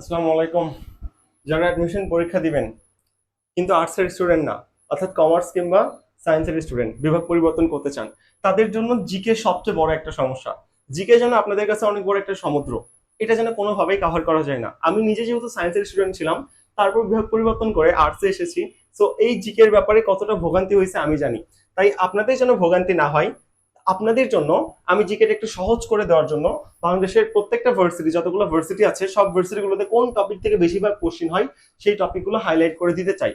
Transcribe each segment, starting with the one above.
আসসালামু আলাইকুম। যারা অ্যাডমিশন পরীক্ষা দিবেন, কিন্তু আর্টসের স্টুডেন্ট না, অর্থাৎ কমার্স কিংবা সায়েন্সের স্টুডেন্ট বিভাগ পরিবর্তন করতে চান, তাদের জন্য জিকে সবচেয়ে বড় একটা সমস্যা। জিকে যেন আপনাদের কাছে অনেক বড় একটা সমুদ্র, এটা যেন কোনোভাবেই কাভার করা যায় না। আমি নিজে যেহেতু সায়েন্সের স্টুডেন্ট ছিলাম, তারপর বিভাগ পরিবর্তন করে আর্টসে এসেছি সো এই জিকের ব্যাপারে কতটা ভোগান্তি হয়েছে আমি জানি। তাই আপনাদের যেন ভোগান্তি না হয় আপনাদের জন্য, আমি জিকেটা একটু সহজ করে দেওয়ার জন্য, বাংলাদেশের প্রত্যেকটা ভার্সিটি যতগুলো ভার্সিটি আছে, সব ভার্সিটিগুলোতে কোন টপিক থেকে বেশিরভাগ কোশ্চিন হয়, সেই টপিকগুলো হাইলাইট করে দিতে চাই।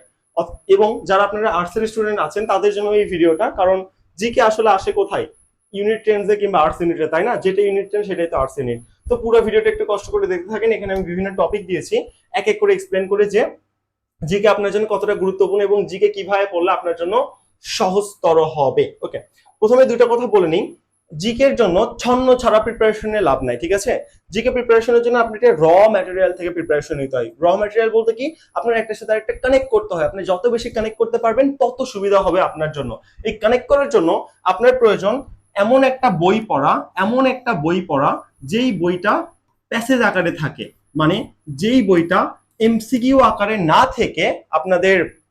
এবং যারা আপনারা আর্টসের স্টুডেন্ট আছেন, তাদের জন্য এই ভিডিওটা, কারণ জিকে আসলে আসে কোথায়? ইউনিট টেন্সে কিংবা আর্টস ইউনিটে তাই না? যেটা ইউনিট টেন সেটাই তো আর্টস ইউনিট তো পুরো ভিডিওটা একটু কষ্ট করে দেখতে থাকেন, এখানে আমি বিভিন্ন টপিক দিয়েছি। এক এক করে এক্সপ্লেন করে যে জিকে আপনার জন্য কতটা গুরুত্বপূর্ণ এবং জিকে কীভাবে পড়লে আপনার জন্য সহজতর হবে। ওকে প্রথমে দুটো কথা বলে নিই। জিকের জন্য ছন্ন ছাড়া প্রিপারেশনে লাভ নাই, ঠিক আছে? জিকে প্রিপারেশনের জন্য আপনি র ম্যাটেরিয়াল থেকে প্রিপারেশন নিতে হয়। র ম্যাটেরিয়াল বলতে কি? আপনার একটা সাথে একটা কানেক্ট করতে হয়। আপনি যত বেশি কানেক্ট করতে পারবেন, তত সুবিধা হবে আপনার জন্য। এই কানেক্ট করার জন্য আপনার প্রয়োজন এমন একটা বই পড়া, এমন একটা বই পড়া, যেই বইটা প্যাসেজ আকারে থাকে। মানে যেই বইটা এমসিকিউ আকারে না থেকে আপনাদের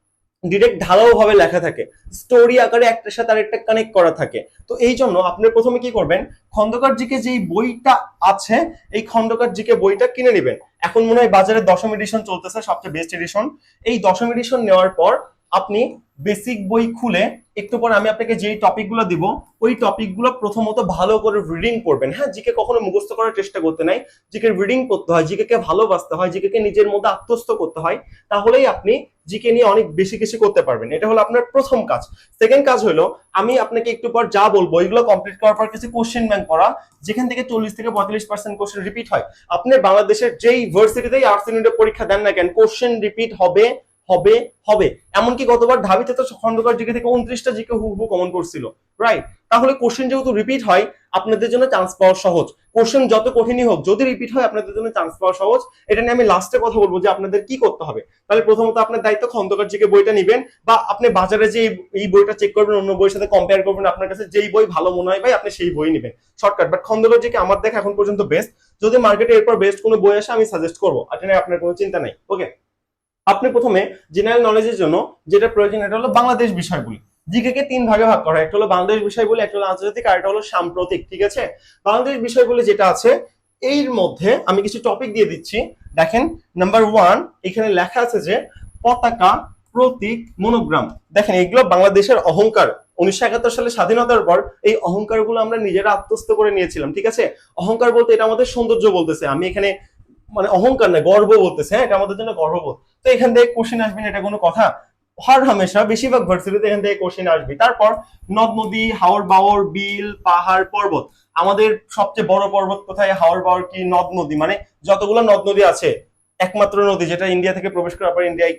ডিরেক্ট ঢালাও ভাবে লেখা থাকে। স্টোরি আকারে একটার সাথে আরেকটা কানেক্ট করা থাকে। তো এই জন্য আপনি প্রথমে কি করবেন খন্দকার জিকে যেই বইটা আছে, এই খন্দকার জিকে বইটা কিনে নেবেন। এখন মনে হয় বাজারে দশম এডিশন চলতেছে, সবচেয়ে বেস্ট এডিশন এই দশম এডিশন নেওয়ার পর আপনি বেসিক বই খুলে একটু পর আমি আপনাকে যেই টপিকগুলো দিব, ওই টপিকগুলো প্রথমত ভালো করে রিডিং করবেন। হ্যাঁ জিকে কখনো মুখস্থ করার চেষ্টা করতে নাই। জিকে রিডিং করতে হয়, জিকে কে ভালোবাসতে হয়, জিকে কে নিজের মধ্যে আত্মস্থ করতে হয়, তাহলেই আপনি জিকে নিয়ে অনেক বেশি কিছু করতে পারবেন। এটা হলো আপনার প্রথম কাজ। সেকেন্ড কাজ হলো, আমি আপনাকে একটু পর যা বলব, এগুলো কমপ্লিট করার পর কিছু কোশ্চেন ব্যাংক করা, যেখান থেকে চল্লিশ থেকে পঁয়তাল্লিশ পার্সেন্ট কোশ্চেন রিপিট হয়। আপনি বাংলাদেশের যেই ভার্সিটিতেই আর্টস ইউনিটের পরীক্ষা দেন না কেন কোশ্চেন রিপিট হবে হবে হবে। এমনকি গতবার ঢাবিতে তো খন্দকার জিকে থেকে উনত্রিশটা জিকে হু হু কমন করছিল রাইট তাহলে কোশ্চেন যেহেতু রিপিট হয়, আপনাদের জন্য চান্স পাওয়া সহজ। কোশ্চেন যত কঠিনই হোক, যদি রিপিট হয়, আপনাদের জন্য চান্স পাওয়া সহজ। এটা নিয়ে আমি লাস্টে কথা বলব যে আপনাদের কি করতে হবে। তাহলে প্রথমত আপনার দায়িত্ব খন্দকার জিকে বইটা নেবেন, বা আপনি বাজারে যে এই বইটা চেক করবেন, অন্য বইয়ের সাথে কম্পেয়ার করবেন, আপনার কাছে যেই বই ভালো মনে হয় ভাই, আপনি সেই বই নেবেন। শর্টকাট বাট খন্দকার জিকে আমার দেখা এখন পর্যন্ত বেস্ট যদি মার্কেটে এরপর বেস্ট কোনো বই আসে, আমি সাজেস্ট করব। এটা নিয়ে আপনার কোনো চিন্তা নাই ওকে আপনি প্রথমে জেনারেল নলেজের জন্য যেটা প্রয়োজন, এটা হলো বাংলাদেশ বিষয়গুলি। জিকে তিন ভাগে ভাগ করা একটা হলো বাংলাদেশ বিষয়গুলি, একটা হলো আন্তর্জাতিক, আর একটা হলো সাম্প্রতিক, ঠিক আছে? বাংলাদেশ বিষয়গুলি যেটা আছে, এর মধ্যে আমি কিছু টপিক দিয়ে দিচ্ছি। দেখেন নাম্বার ওয়ান এখানে লেখা আছে যে পতাকা, প্রতীক মনোগ্রাম দেখেন, এগুলো বাংলাদেশের অহংকার। উনিশশো একাত্তর সালে স্বাধীনতার পর এই অহংকারগুলো আমরা নিজেরা আত্মস্থ করে নিয়েছিলাম, ঠিক আছে? অহংকার বলতে এটা আমাদের সৌন্দর্য বলতেছে। আমি এখানে মানে অহংকার না গর্ব বলতেছে হ্যাঁ এটা আমাদের জন্য গর্ববোধ তো এখান থেকে কোশ্চেন আসবে না, এটা কোনো কথা। হর হামেশা, বেশিরভাগ ভার্সিটিতে এখান থেকে কোশ্চেন আসবে। তারপর নদ, নদী, হাওর, বাওর, বিল, পাহাড়, পর্বত। আমাদের সবচেয়ে বড় পর্বত কোথায়? হাওর, বাওর কি নদ, নদী? মানে যতগুলো নদ, নদী আছে, একমাত্র নদী যেটা ইন্ডিয়া থেকে প্রবেশ করার পর ইন্ডিয়ায়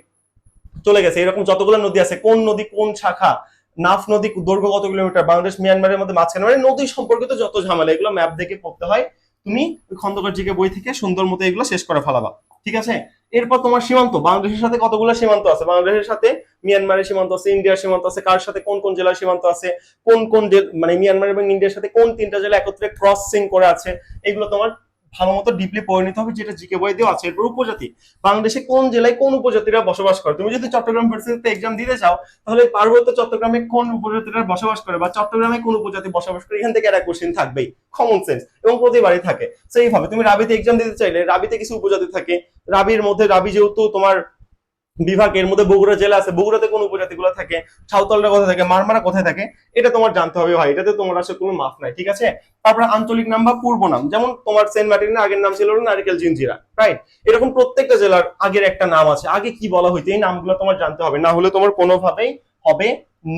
চলে গেছে। এরকম যতগুলো নদী আছে, কোন নদী, কোন শাখা, নাফ নদী দৈর্ঘ্য কত কিলোমিটার? বাংলাদেশ, মিয়ানমারের মধ্যে মাঝখানে। মানে নদী সম্পর্কিত যত ঝামেলা, এগুলো ম্যাপ দেখে পড়তে হয়। তুমি ওই খন্দকার জিকে বই থেকে সুন্দর মতো এগুলো শেষ করে ফেলাবা। ঠিক আছে? এরপর তোমার সীমান্ত, বাংলাদেশের সাথে কতগুলো সীমান্ত আছে? বাংলাদেশের সাথে মিয়ানমারের সীমান্ত আছে, ইন্ডিয়ার সীমান্ত আছে, কার সাথে কোন কোন জেলার সীমান্ত আছে, কোন কোন মানে মিয়ানমার এবং ইন্ডিয়ার সাথে কোন তিনটা জেলা একত্রে ক্রসিং করে আছে, এগুলো তোমার ভালো মতো ডিপলি পড়ে নিতে হবে, যেটা জিকে বই দেওয়া আছে। এরপর উপজাতি। বাংলাদেশে কোন জেলায় কোন উপজাতিরা বসবাস করে? তুমি যদি চট্টগ্রাম ভার্সিটিতে এক্সাম দিতে চাও, তাহলে পার্বত্য চট্টগ্রামে কোন উপজাতিরা বসবাস করে বা চট্টগ্রামে কোন উপজাতি বসবাস করে? এখান থেকে একটা কোশ্চেন থাকবেই। কমন সেন্স এবং প্রতিবারই থাকে। সেইভাবে তুমি রাবিতে এক্সাম দিতে চাইলে রাবিতে কিছু উপজাতি থাকে। রাবির মধ্যে রাবি যেহেতু তোমার বিভাগ, এর মধ্যে বগুড়া জেলা আছে, বগুড়াতে কোন উপজাতিগুলো থাকে, সাঁওতালরা কোথায় থাকে, মারমারা কোথায় থাকে, এটা তোমার জানতে হবে ভাই, এটাতে তোমার আসলে কোনো মাফ নাই, ঠিক আছে? তারপর আঞ্চলিক নাম বা পূর্ব নাম, যেমন তোমার সেন্ট মার্টিনের আগের নাম ছিল নারিকেল জিঞ্জিরা রাইট এরকম প্রত্যেকটা জেলার আগের একটা নাম আছে, আগে কি বলা হইতো, এই নামগুলো তোমার জানতে হবে, না হলে তোমার কোনোভাবেই হবে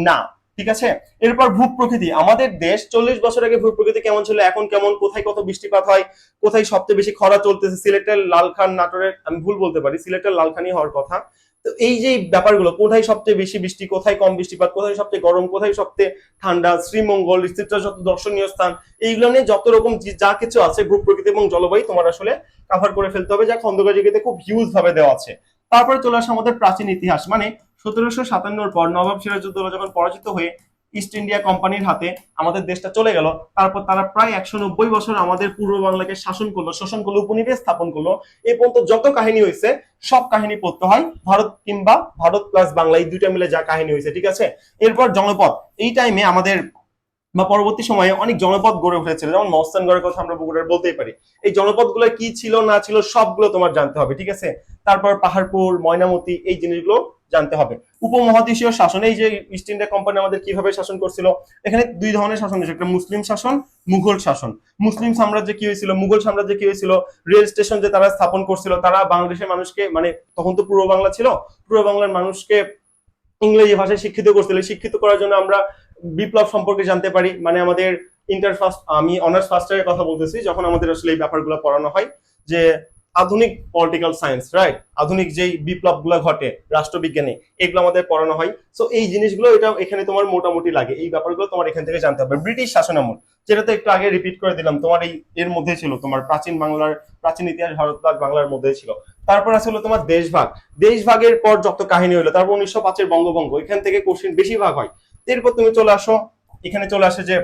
না, ঠিক আছে? এরপর ভূ প্রকৃতি, আমাদের দেশ চল্লিশ বছর আগে ভূ প্রকৃতি কেমন ছিল, এখন কেমন, কোথায় কত বৃষ্টিপাত হয়, কোথায় সবচেয়ে বেশি খরা চলতেছে, সিলেটের লালখান নাটোরের, আমি ভুল বলতে পারি, সিলেটের লালখানি হওয়ার কথা তো এই যে ব্যাপারগুলো, কোথায় সবচেয়ে বেশি বৃষ্টি, কোথায় কম বৃষ্টিপাত, কোথায় সবচেয়ে গরম, কোথায় সবচেয়ে ঠান্ডা, শ্রীমঙ্গল যত দর্শনীয় স্থান, এইগুলো নিয়ে যত রকম যা কিছু আছে, ভূ, প্রকৃতি এবং জলবায়ু তোমার আসলে কাভার করে ফেলতে হবে, যা খন্দকাজিকে খুব হিউজ ভাবে দেওয়া আছে। তারপরে চলে আসে আমাদের প্রাচীন ইতিহাস মানে সতেরোশো সাতান্নর পর নবাব সিরাজউদ্দৌলা যখন পরাজিত হয়ে ইস্ট ইন্ডিয়া কোম্পানির হাতে আমাদের দেশটা চলে গেল। তারপর তারা প্রায় একশো নব্বই বছর আমাদের পূর্ব বাংলাকে শাসন করল, শোষণ করল, উপনিবেশ স্থাপন করল। এই পর্যন্ত যত কাহিনী হয়েছে, সব কাহিনী পড়তে হয় ভারত কিংবা ভারত প্লাস বাংলা, এই দুইটা মিলে যা কাহিনী হয়েছে, ঠিক আছে? এরপর জনপদ। এই টাইমে আমাদের বা পরবর্তী সময়ে অনেক জনপদ গড়ে উঠেছিল, যেমন মস্তানগড়ের কথা আমরা বগুড়ার বলতেই পারি। এই জনপদগুলো কি ছিল না ছিল, সবগুলো তোমার জানতে হবে, ঠিক আছে? তারপর পাহাড়পুর, ময়নামতি, এই জিনিসগুলো জানতে হবে। উপমহাদেশীয় শাসন এই যে ইস্ট ইন্ডিয়া কোম্পানি আমাদের কীভাবে শাসন করছিল, এখানে দুই ধরনের শাসন হয়েছে একটা মুসলিম শাসন, মুঘল শাসন। মুসলিম সাম্রাজ্যে কি হয়েছিল? মুঘল সাম্রাজ্যে কি হয়েছিল? রেল স্টেশন যে তারা স্থাপন করছিল, তারা বাংলাদেশের মানুষকে মানে তখন তো পূর্ব বাংলা ছিল, পূর্ব বাংলার মানুষকে ইংরেজি ভাষায় শিক্ষিত করছিল। শিক্ষিত করার জন্য আমরা বিপ্লব সম্পর্কে জানতে পারি। মানে আমাদের ইন্টার ফার্স্ট আমি অনার্স ফার্স্ট ইয়ারের কথা বলতেছি, যখন আমাদের আসলে এই ব্যাপারগুলো পড়ানো হয়, যে আধুনিক পলিটিক্যাল সায়েন্স রাইট আধুনিক যেই বিপ্লবগুলো ঘটে রাষ্ট্রবিজ্ঞানে, এগুলো আমাদের পড়ানো হয়। সো এই জিনিসগুলো এটা এখানে তোমার মোটামুটি লাগে। এই ব্যাপারগুলো তোমার এখান থেকে জানতে হবে। ব্রিটিশ শাসন আমল যেটা তো একটু আগে রিপিট করে দিলাম, তোমার এই এর মধ্যে ছিল, তোমার প্রাচীন বাংলার, প্রাচীন ইতিহাস ভারত ভাগ বাংলার মধ্যে ছিল। তারপর আসলে তোমার দেশভাগ। দেশভাগের পর যত কাহিনী হলো, তারপর উনিশশো পাঁচের বঙ্গভঙ্গ, এখান থেকে কোশ্চিন বেশিরভাগ হয়। এরপর তুমি চলে আসো, এখানে চলে আসে যে,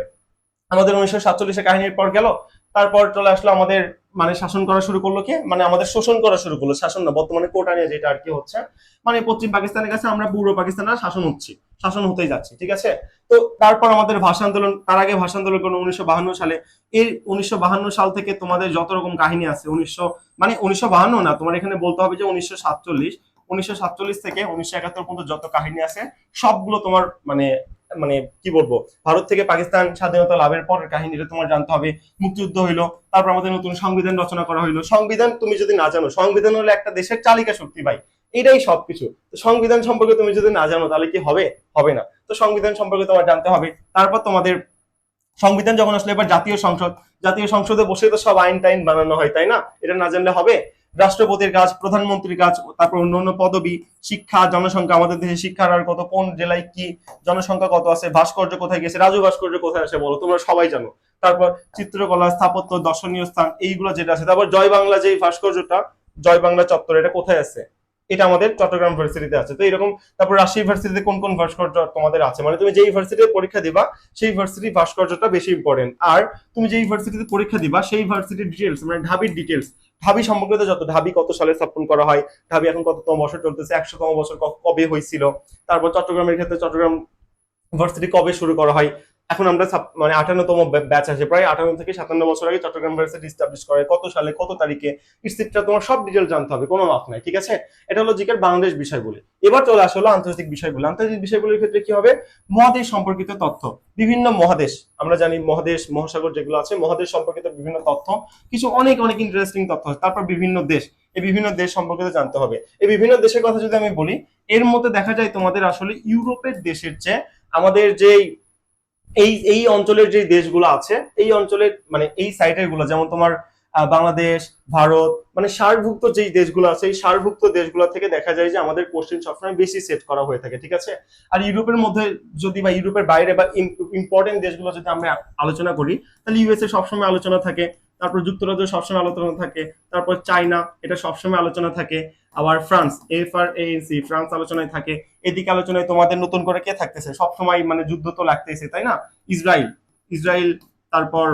আমাদের উনিশশো সাতচল্লিশে কাহিনীর পর গেল তারপর চলে আসলো আমাদের মানে শাসন করা শুরু করল কি? মানে আমাদের শোষণ করা শুরু করল, শাসন না, বর্তমানে কোটা নিয়ে যেটা আর কি হচ্ছে মানে পশ্চিম পাকিস্তানের কাছে আমরা পূর্ব পাকিস্তানের শাসন হচ্ছি, শাসন হতেই যাচ্ছি, ঠিক আছে? তো তারপর আমাদের ভাষা আন্দোলন, তার আগে ভাষা আন্দোলন করল উনিশশো বাহান্ন সালে। এই উনিশশো বাহান্ন সাল থেকে তোমাদের যত রকম কাহিনী আছে, উনিশশো মানে উনিশশো বাহান্ন না, তোমার এখানে বলতে হবে যে উনিশশো সাতচল্লিশ উনিশশো সাতচল্লিশ থেকে উনিশশো একাত্তর পর্যন্ত যত কাহিনী আছে, সবগুলো তোমার মানে মানে কি বলব, ভারত থেকে পাকিস্তান স্বাধীনতা লাভের পরের কাহিনীটা তোমার জানতে হবে। মুক্তিযুদ্ধ হইল, তারপর আমাদের নতুন সংবিধান রচনা করা হইল। সংবিধান তুমি যদি না জানো, সংবিধান হলো একটা দেশের চালিকা শক্তি ভাই, এটাই সবকিছু। সংবিধান সম্পর্কে তুমি যদি না জানো, তাহলে কি হবে? হবে না। তো সংবিধান সম্পর্কে তোমার জানতে হবে। তারপর তোমাদের সংবিধান যখন আসলে, এবার জাতীয় সংসদ, জাতীয় সংসদে বসে তো সব আইন টাইন বানানো হয়, তাই না? এটা না জানলে হবে? রাষ্ট্রপতির কাজ, প্রধানমন্ত্রীর কাজ, তারপর অন্যান্য পদবি, শিক্ষা, জনসংখ্যা, আমাদের দেশে শিক্ষার আর কত, কোন জেলায় কি, জনসংখ্যা কত আছে, ভাস্কর্য কোথায় গেছে, রাজু ভাস্কর্য কোথায় আছে বলো, তোমরা সবাই জানো। তারপর চিত্রকলা, স্থাপত্য, দর্শনীয় স্থান, এইগুলো যেটা আছে, তারপর জয় বাংলা যে ভাস্কর্যটা, জয় বাংলা চত্বর, এটা কোথায় আছে? এটা আমাদের চট্টগ্রাম ইউনিভার্সিটিতে আছে। তো এরকম তারপর রাজশাহী ইউনিভার্সিটিতে কোন কোন ভাস্কর্য তোমাদের আছে? মানে তুমি যে ইউনিভার্সিটিতে পরীক্ষা দিবা, সেই ইউনিভার্সিটি ভাস্কর্যটা বেশি ইম্পর্টেন্ট আর তুমি যে ইউনিভার্সিটিতে পরীক্ষা দিবা, সেই ইউনিভার্সিটির ডিটেলস মানে ঢাবির ডিটেলস ঢাবি সম্পর্কিত যত, ঢাবি কত সালে স্থাপন করা হয়, ঢাবি এখন কততম বছর চলতেছে, একশোতম বছর কবে হয়েছিল, তারপর চট্টগ্রামের ক্ষেত্রে চট্টগ্রাম ইউনিভার্সিটি কবে শুরু করা হয় এখন আমরা মানে আটান্নতম ব্যাচ আছে প্রায় আটান্ন থেকে সাতান্ন বছর আগে চট্টগ্রাম ইউনিভার্সিটি স্টাবলিশ করে। কত সালে, কত তারিখে? ইটসেট্রা তোমার সব ডিটেল জানতে হবে, কোনো মাফ নাই, ঠিক আছে? এটা হলো জিকের বাংলাদেশ বিষয়গুলি। এবার চলে আসলো আন্তর্জাতিক বিষয়গুলো। আন্তর্জাতিক বিষয়গুলির ক্ষেত্রে কি হবে? মহাদেশ সম্পর্কিত তথ্য। বিভিন্ন মহাদেশ, আমরা জানি মহাদেশ, মহাসাগর যেগুলো আছে, মহাদেশ সম্পর্কিত বিভিন্ন তথ্য। কিছু অনেক অনেক ইন্টারেস্টিং তথ্য আছে। তারপর বিভিন্ন দেশ। এই বিভিন্ন দেশ সম্পর্কিত জানতে হবে। এই বিভিন্ন দেশের কথা যদি আমি বলি, এর মধ্যে দেখা যায় তোমাদের আসলে ইউরোপের দেশের চেয়ে আমাদের যেই এই এই অঞ্চলের যে দেশগুলো আছে, এই অঞ্চলের মানে এই সাইটেরগুলো, যেমন তোমার বাংলাদেশ, ভারত মানে সারভুক্ত যেই দেশগুলো আছে, এই সারভুক্ত দেশগুলো থেকে দেখা যায় যে আমাদের কোশ্চেন সবসময় বেশি সেট করা হয়ে থাকে, ঠিক আছে? আর ইউরোপের মধ্যে যদি বা ইউরোপের বাইরে বা ইম্পর্টেন্ট দেশগুলো যদি আমরা আলোচনা করি, তাহলে ইউএসএ সবসময় আলোচনা থাকে, তারপর যুক্তরাজ্য সবসময় আলোচনা থাকে, তারপর চায়না, এটা সবসময় আলোচনা থাকে আবার France F R ANC France আলোচনায় থাকে, এদিকে আলোচনায় তোমাদের নতুন করে কে থাকতেছে? সবসময় মানে যুদ্ধ তো লাগতেছে, তাই না? ইসরায়েল ইসরায়েল, তারপর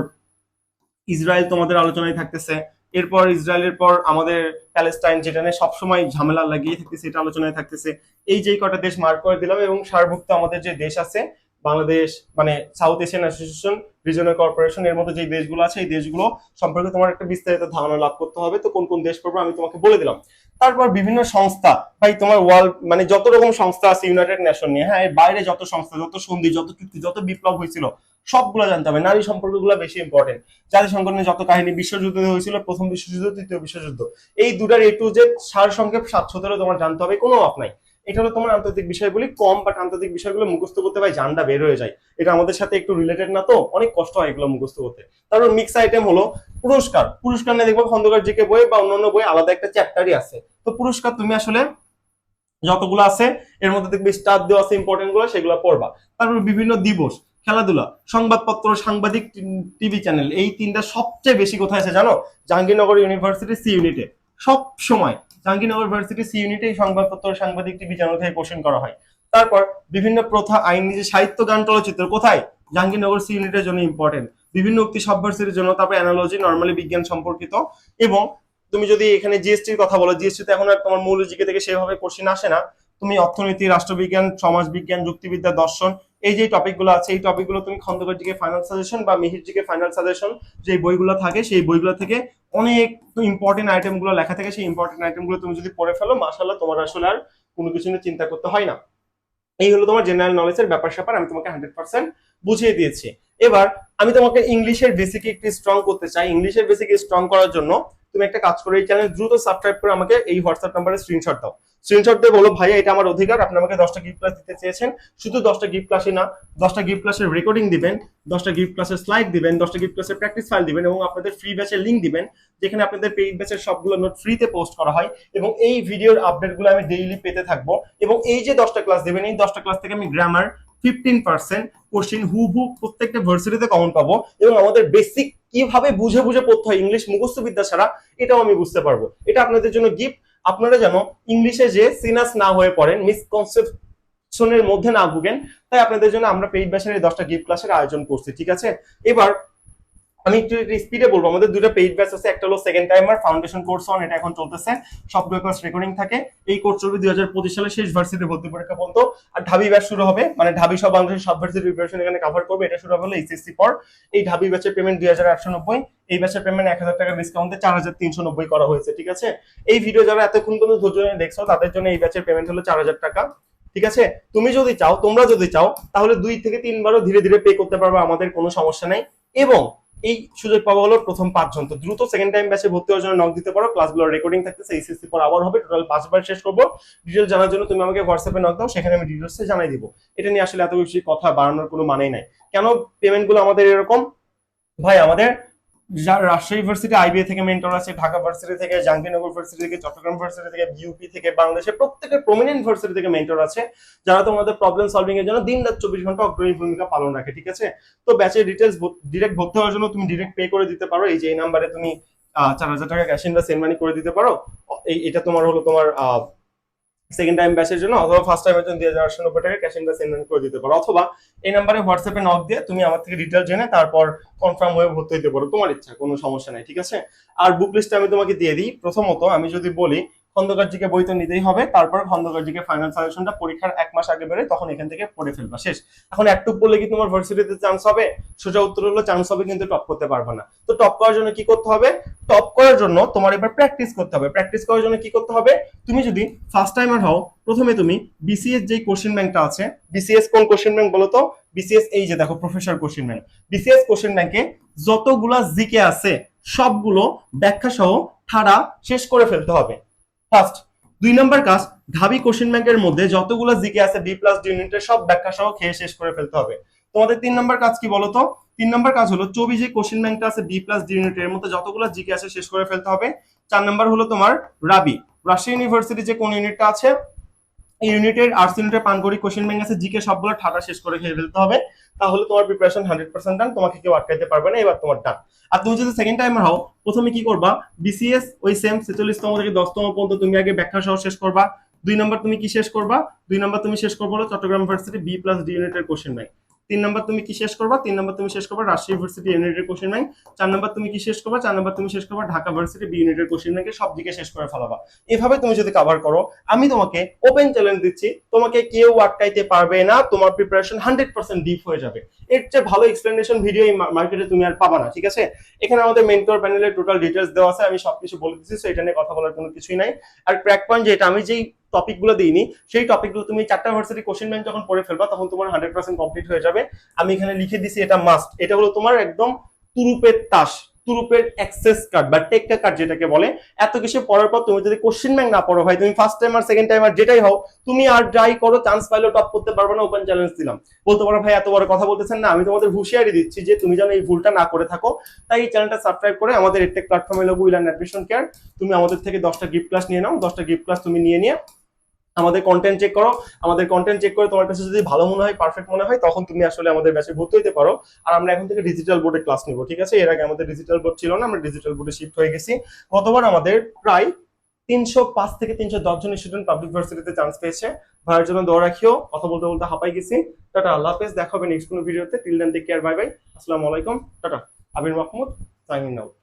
ইসরায়েল তোমাদের আলোচনায় থাকতেছে, এরপর ইসরায়েলের পর আমাদের প্যালেস্টাইন যেটা নিয়ে সবসময় ঝামেলা লাগিয়ে থাকতেছে, এটা আলোচনায় থাকতেছে। এই যেই কটা দেশ মার্ক করে দিলাম এবং সারভুক্ত আমাদের যে দেশ আছে বাংলাদেশ মানে South Asian Association Regional Corporation এর মধ্যে যে দেশগুলো আছে, এই দেশগুলো সম্পর্কে তোমার একটা বিস্তারিত ধারণা লাভ করতে হবে। তো কোন কোন দেশ পড়বে আমি তোমাকে বলে দিলাম। তারপর বিভিন্ন সংস্থা, ভাই তোমার ওয়ার্ল্ড মানে যত রকম সংস্থা আছে ইউনাইটেড নেশন নিয়ে হ্যাঁ বাইরে যত সংস্থা, যত সন্ধি, যত চুক্তি, যত বিপ্লব হয়েছিল, সবগুলো জানতে হবে। নারী সম্পর্কগুলো বেশি ইম্পর্টেন্ট জাতিসংঘ নিয়ে যত কাহিনী, বিশ্বযুদ্ধ হয়েছিল, প্রথম বিশ্বযুদ্ধ তৃতীয় বিশ্বযুদ্ধ। এই দুটার এ টু জেড সার সংক্ষেপ সাত সতেরো তোমার জানতে হবে, কোনো অফ নাই। এটা হলো তোমার আন্তর্জাতিক বিষয়গুলি কম বাট আন্তর্জাতিক বিষয়গুলো মুখস্থ করতে ভাই জানটা বের হয়ে যায়। এটা আমাদের সাথে একটু রিলেটেড না তো, অনেক কষ্ট হয় এগুলো মুখস্থ করতে। তারপর মিক্স আইটেম হলো পুরস্কার। পুরস্কার নিয়ে দেখব খন্দকার জিকে বই বা অন্যান্য বই আলাদা একটা চ্যাপ্টারই আছে। তো পুরস্কার তুমি আসলে যতগুলো আছে, এর মধ্যে দেখবে স্টার দেওয়া আছে ইম্পর্টেন্টগুলো, সেগুলো পড়বা। তারপর বিভিন্ন দিবস, খেলাধুলা, সংবাদপত্র, সাংবাদিক টিভি চ্যানেল এই তিনটা সবচেয়ে বেশি কোথায় আছে জানো? জাহাঙ্গীরনগর ইউনিভার্সিটি সি ইউনিটে সব সময় জাহাঙ্গীরনগর ইউনিভার্সিটি সি ইউনিটে এই সংবাদপত্র সাংবাদিক টিভি চ্যানেল থেকে কোশ্চেন করা হয়। তারপর বিভিন্ন প্রথা, আইন যে সাহিত্য, গান, চলচ্চিত্র কোথায়? জাহাঙ্গীরনগর সি ইউনিটের জন্য ইম্পর্টেন্ট বিভিন্ন উক্তি সাবভার্সিটির জন্য, তারপর অ্যানালজি নর্মালি বিজ্ঞান সম্পর্কিত। এবং তুমি যদি এখানে জিএসটির কথা বলো জিএসটি তে এখন আর তোমার মূল জিকে থেকে সেভাবে কোশ্চিন আসে না। তুমি অর্থনীতি, রাষ্ট্রবিজ্ঞান, সমাজবিজ্ঞান, যুক্তিবিদ্যা, দর্শন এই যে টপিকগুলো আছে, এই টপিকগুলো তুমি খন্দকার জিকে ফাইনাল সাজেশন বা মিহির জিকে ফাইনাল সাজেশন যে বইগুলো থাকে, সেই বইগুলো থেকে অনেক ইম্পর্টেন্ট আইটেমগুলো লেখা থাকে, সেই ইম্পর্টেন্ট আইটেমগুলো তুমি যদি পড়ে ফেলো মাসাল্লাহ তোমার আসলে আর কোনো কিছু নিয়ে চিন্তা করতে হয় না। এই হলো তোমার জেনারেল নলেজের ব্যাপার স্যাপার, আমি তোমাকে হান্ড্রেড পার্সেন্ট বুঝিয়ে দিয়েছি। এবার আমি তোমাকে ইংলিশের বেসিক একটু স্ট্রং করতে চাই। ইংলিশের বেসিক স্ট্রং করার জন্য তুমি একটা কাজ করো, এই চ্যানেল দ্রুত সাবস্ক্রাইব করে আমাকে এই হোয়াটসঅ্যাপ নাম্বারে স্ক্রিনশট দাও। স্ক্রিনশট দিয়ে বলো, ভাইয়া, এটা আমার অধিকার, আপনি আমাকে দশটা গিফট ক্লাস দিতে চেয়েছেন। শুধু দশটা গিফট ক্লাসই না, দশটা গিফট ক্লাসের রেকর্ডিং দিবেন, দশটা গিফট ক্লাসের স্লাইড দিবেন, দশটা গিফট ক্লাসের প্র্যাকটিস ফাইল দিবেন এবং আপনাদের ফ্রি ব্যাচের লিঙ্ক দিবেন, যেখানে আপনাদের পেইড ব্যাচের সবগুলো নোট ফ্রিতে পোস্ট করা হয় এবং এই ভিডিওর আপডেটগুলো আমি ডেইলি পেতে থাকব এবং এই যে দশটা ক্লাস দেবেন, এই দশটা ক্লাস থেকে আমি গ্রামার ফিফটিন পার্সেন্ট কোশ্চিন হু প্রত্যেকটা ভার্সিটিতে কমন পাবো এবং আমাদের বেসিক কীভাবে বুঝে বুঝে পড়তে হয় ইংলিশ মুখস্থ বিদ্যা ছাড়া, এটাও আমি বুঝতে পারব। এটা আপনাদের জন্য গিফট আপনারা যেন ইংলিশে যে সিনাস না হয়ে পড়েন মিসকনসেপশনের মধ্যে না ভুগেন, তাই আপনাদের জন্য আমরা পেইড ব্যাচের এই দশটা গিফট ক্লাসের আয়োজন করছি, ঠিক আছে? এবার আমি একটু স্পিডে বলব, আমাদের দুটো পেইড ব্যাচ আছে, একটা হলো second timer foundation course on এটা এখন চলতেছে। সবগুলো ক্লাস রেকর্ডিং থাকে। এই কোর্স চলবে দুই হাজার পঁচিশ সালে শেষ ভার্সিটি ভর্তি পরীক্ষা পর্যন্ত আর ঢাবি ব্যাচ শুরু হবে মানে ঢাবি সব বাংলাদেশের সব ভার্সিটি প্রিপারেশন এখানে কভার করবে, এটা শুরু হবে এইচএসসি পর। এই ঢাবি ব্যাচের পেমেন্ট দুই হাজার আটশো নব্বই, এই ব্যাচের পেমেন্ট এক হাজার টাকা ডিসকাউন্টে চার হাজার তিনশো নব্বই করা হয়েছে, ঠিক আছে? এই ভিডিও যারা এতক্ষণ পর্যন্ত ধৈর্য ধরে দেখছ, তাদের জন্য এই ব্যাচের পেমেন্ট হলো চার হাজার টাকা, ঠিক আছে? তুমি যদি চাও, তোমরা যদি চাও, তাহলে দুই থেকে তিনবারও ধীরে ধীরে পে করতে পারবে, আমাদের কোনো সমস্যা নাই। এবং এই সুযোগ পাওয়া হলো প্রথম পাঁচজন। তো দ্রুত সেকেন্ড টাইম ব্যাচে ভর্তি হওয়ার জন্য নক দিতে পারো ক্লাসগুলো রেকর্ডিং থাকতেছে এইচএসসি পর আবার হবে টোটাল পাঁচবার শেষ করব। ডিটেল জানার জন্য তুমি আমাকে হোয়াটসঅ্যাপে নক দাও, সেখানে আমি ডিটেলসে জানাই দিব। এটা নিয়ে আসলে এত বেশি কথা বাড়ানোর কোনো মানেই নাই। কেন পেমেন্টগুলো আমাদের এরকম? ভাই, আমাদের রাজশাহী ইউনিভার্সিটি আইবিএ থেকে মেন্টর আছে, ঢাকা ভার্সিটি থেকে, জাহাঙ্গীরনগর ইউনিভার্সিটি থেকে, চট্টগ্রাম ভার্সিটি থেকে বিউপি থেকে, বাংলাদেশের প্রত্যেকের প্রমিনেন্ট ইউনিভার্সিটি থেকে মেন্টর আছে, যারা তোমাদের প্রবলেম সলভিং এর জন্য দিন রাত চব্বিশ ঘণ্টা অগ্রণী ভূমিকা পালন রাখে, ঠিক আছে? তো ব্যাচের ডিটেলস ডিরেক্ট ভর্তি হওয়ার জন্য তুমি ডিরেক্ট পে করে দিতে পারো, এই যে এই নাম্বারে তুমি চার হাজার টাকা ক্যাশ ইন বা সেন্ড মানি করে দিতে পারো। এই, এটা তোমার হলো তোমার সেকেন্ড টাইম ব্যাচের জন্য অথবা ফার্স্ট টাইমের জন্য দিয়ে যাওয়ার নব্বই টাকা ক্যাশ ইন সেন্ড করে দিতে পারো। অথবা এই নাম্বারে হোয়াটসঅ্যাপে নক দিয়ে তুমি আমার থেকে ডিটেল জেনে তারপর কনফার্ম হয়ে ভর্তি হতে পারো। তোমার ইচ্ছা, কোনো সমস্যা নাই, ঠিক আছে? আর বুক লিস্টটা আমি তোমাকে দিয়ে দিই। প্রথমত আমি যদি বলি খন্দকারজিকে বই তো নিতেই হবে, তারপর খন্দকারজিকে ফাইনাল সাজেশনটা পরীক্ষার এক মাস আগে বেরোয়, তখন এখান থেকে পড়ে ফেলবা, শেষ। এখন একটু পড়লে কি তোমার ভার্সিটিতে চান্স হবে? সোজা উত্তর হলো চান্স হবে কিন্তু টপ করতে পারবে না। তো টপ করার জন্য কি করতে হবে? টপ করার জন্য তোমার এবার প্র্যাকটিস করতে হবে। প্র্যাকটিস করার জন্য কি করতে হবে? তুমি যদি ফার্স্ট টাইমার হও, প্রথমে তুমি বিসিএস যে কোশ্চেন ব্যাংকটা আছে বিসিএস কোন কোশ্চেন ব্যাংক বলো তো? বিসিএস এই যে দেখো professor question bank BCS question ব্যাংকে যতগুলা জিকে আছে, সবগুলো ব্যাখ্যা সহ ঠাড়া শেষ করে ফেলতে হবে। ফার্স্ট দুই নম্বর কাজ, ঢাবি কোশ্চেন ব্যাংকের মধ্যে যতগুলো জিকে আছে, বি প্লাস ইউনিটের সব ব্যাখ্যা সহ খেয়ে শেষ করে ফেলতে হবে। তোমাদের তিন নম্বর কাজ কি বলতো? তিন নম্বর কাজ হলো চবি যে কোশ্চেন ব্যাংকটা আছে, বি প্লাস, ডি ইউনিটের মধ্যে যতগুলো জিকে আছে, শেষ করে ফেলতে হবে। চার নম্বর হলো তোমার রাবি। রাশিয়া ইউনিভার্সিটি যে কোন ইউনিটটা আছে ইউনিটের আর্টস ইউনিটের পানগড়ি কোশ্চেন ব্যাংক আছে জিকে সবগুলো ঠাটা শেষ করে খেয়ে ফেলতে হবে। তাহলে তোমার প্রিপারেশন হান্ড্রেড পার্সেন্ট ডান তোমাকে কেউ আটকাইতে পারবে না, এবার তোমার ডান আর তুমি যদি সেকেন্ড টাইমার হও, প্রথমে কি করবা? বিসিএস ওই সেম ছেচল্লিশতম থেকে দশতম পর্যন্ত তুমি আগে ব্যাখ্যা সহ শেষ করবা। দুই নম্বর তুমি কি শেষ করবা? দুই নম্বর তুমি শেষ করব Chittagong university B plus D ইউনিটের কোশ্চেন ব্যাংক তিন নম্বর তুমি কি শেষ করবা? তিন নম্বর তুমি শেষ করবা রাজশাহী ইউনিভার্সিটি ইউনিটের কোশ্চেন ব্যাংক চার নম্বর তুমি কি শেষ করবা? চার নম্বর তুমি শেষ করবা ঢাকা ইউনিভার্সিটি বি ইউনিটের কোশ্চেন ব্যাংকে সব দিকে শেষ করে ফেলাবা। এভাবে তুমি যদি কভার করো, আমি তোমাকে ওপেন চ্যালেঞ্জ দিচ্ছি। তোমাকে কেউ আটকাইতে পারবে না, তোমার প্রিপারেশন হান্ড্রেড পার্সেন্ট ডিপ হয়ে যাবে। এর চেয়ে ভালো এক্সপ্লেনেশন ভিডিও এই মার্কেটে তুমি আর পাবা না, ঠিক আছে? এখানে আমাদের মেন্টর প্যানেলের টোটাল ডিটেলস দেওয়া আছে, আমি সবকিছু বলে দিচ্ছি তো এটা নিয়ে কথা বলার কোনো কিছুই নাই। আর ক্র্যাক পয়েন্ট যেটা, আমি যেই টপিকগুলো দিইনি, সেই টপিকগুলো তুমি চারটা ভার্সিটি কোশ্চেন ব্যাংক যখন পড়ে ফেলবা, তখন তোমার হান্ড্রেড পার্সেন্ট কমপ্লিট হয়ে যাবে। আমি এখানে লিখে দিছি এটা মাস্ট এটা হলো তোমার একদম তুরুপের তাস, তুরুপের অ্যাক্সেস কার্ড বা টেক্কা কার্ড যেটাকে বলে। এত কিছু পড়ার পর তুমি যদি কোশ্চেন ব্যাংক না পড়ো ভাই, তুমি ফার্স্ট টাইম আর সেকেন্ড টাইম আর যেটাই হও, তুমি আর যাই করো চান্স পাইলেও টপ করতে পারবে না ওপেন চ্যালেঞ্জ দিলাম। বলতে পারো ভাই, এত বড় কথা বলতেছেন না, আমি তোমাদের হুঁশিয়ারি দিচ্ছি যে তুমি যেন এই ভুলটা না করে থাকো। তাই এই চ্যানেলটা সাবস্ক্রাইব করে আমাদের এডটেক প্ল্যাটফর্মে লোক উইল অ্যাডমিশন কেয়ার তুমি আমাদের থেকে দশটা গিফট ক্লাস নিয়ে নাও, দশটা গিফট ক্লাস তুমি নিয়ে নিয়ে আমাদের কন্টেন্ট চেক করো। আমাদের কন্টেন্ট চেক করে তোমার কাছে যদি ভালো মনে হয় পারফেক্ট মনে হয়, তখন তুমি আসলে আমাদের ব্যাচে ভর্তি হতে পারো। আর আমরা এখন থেকে ডিজিটাল বোর্ডে ক্লাস নিব, ঠিক আছে? এর আগে আমাদের ডিজিটাল বোর্ড ছিল না, আমরা ডিজিটাল বোর্ডে শিফট হয়ে গেছি। গতবার আমাদের প্রায় তিনশো পাঁচ থেকে তিনশো দশ জন স্টুডেন্ট পাবলিক ভার্সিটিতে চান্স পেয়েছে। ভাইয়ের জন্য দোয়া রাখিও। কথা বলতে বলতে হাঁপাই গেছি। টাটা, আল্লাহ হাফেজ। দেখা হবে নেক্সট কোনো ভিডিওতে till then take care bye bye আসসালামু আলাইকুম। Tata. Abir Mahmud signing out